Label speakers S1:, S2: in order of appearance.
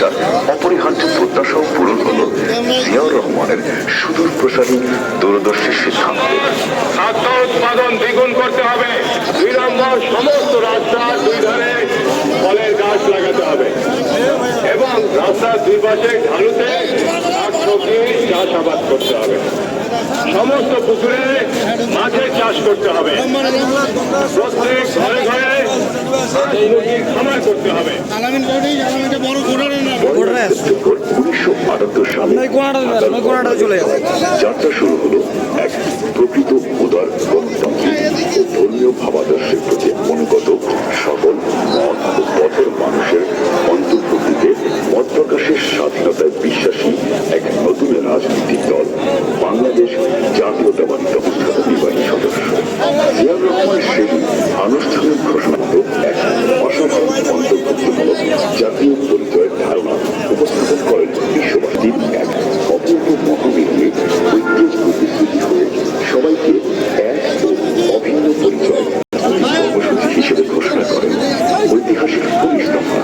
S1: যাত্রার অপরিহার্য প্রত্যাশাও পূরণ হল জিয়াউর রহমানের সুদূর প্রসারী দূরদর্শী সিদ্ধান্ত।
S2: খাদ্য উৎপাদন দ্বিগুণ করতে হবে। বিড়ম্বর সমস্ত রাস্তার দুই ধারে ফলের গাছ লাগাতে হবে। এবং রাস্তার দুই পাশে ঢালুতে শাকসবজি চাষাবাদ করতে হবে। সমস্ত পুকুরে মাঠে চাষ করতে হবে। প্রত্যেক ঘরে ঘরে খামার করতে হবে।
S1: সেপ্টেম্বর উনিশশো আটাত্তর সালে যাত্রা শুরু হলো এক どうした